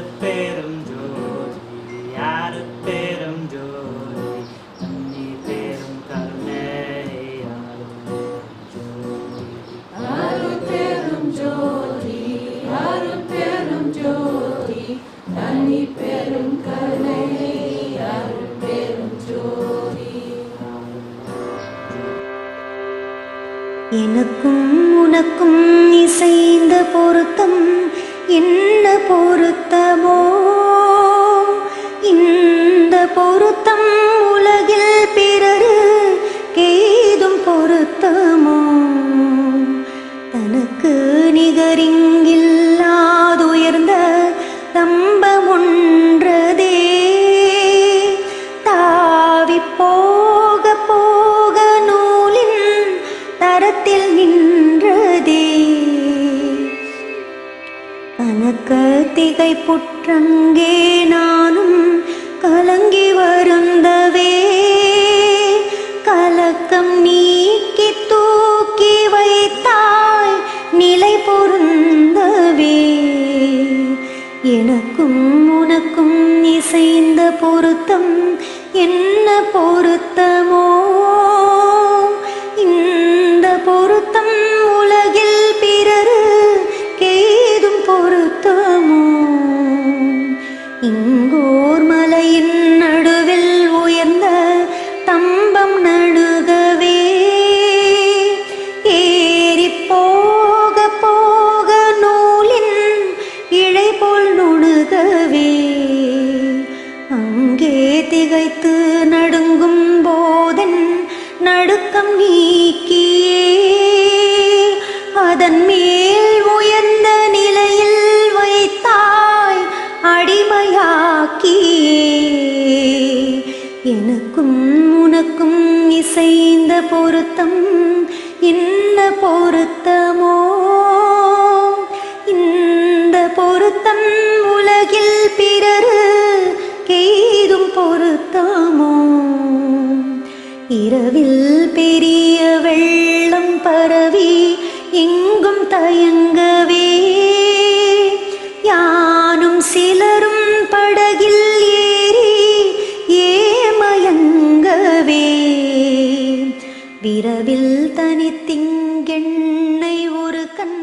யாரு பேரும் ஜோதி யாரு பேரும் ஜோதி? தண்ணீர் பேரும் கருணை யாரு பேரும் ஜோதி அருள் பெரும் ஜோதி அருள் பெரும் ஜோதி தனி பெரும் கருணை அருள் பெரும் ஜோதி. எனக்கும் உனக்கும் இசைந்த பொருத்தம் என்ன பொருத்தமோ திகை புற்றங்கே நானும் கலங்கி வருந்தவே. கலக்கம் நீக்கி தூக்கி வைத்தாய் நிலை பொருந்தவே. எனக்கும் உனக்கும் இசைந்த பொருத்தம் என்ன பொருத்தம்? இங்கோர் மலையின் நடுவில் உயர்ந்த தம்பம் நடுகவே. ஏறி போக போக நூலின் இழை போல் நுணுகவே. அங்கே திகைத்து நடுங்கும் போதன் நடுக்கம் நீக்கியே. எனக்கும் உனக்கும் இசைந்த பொருத்தம் என்ன பொருத்தமோ? இந்த பொருத்தம் உலகில் பிறரு கெய்தும் பொருத்தமோ? இரவில் பெரியவள் இரவில் தனித்திங்கெண்ணை ஒரு கண்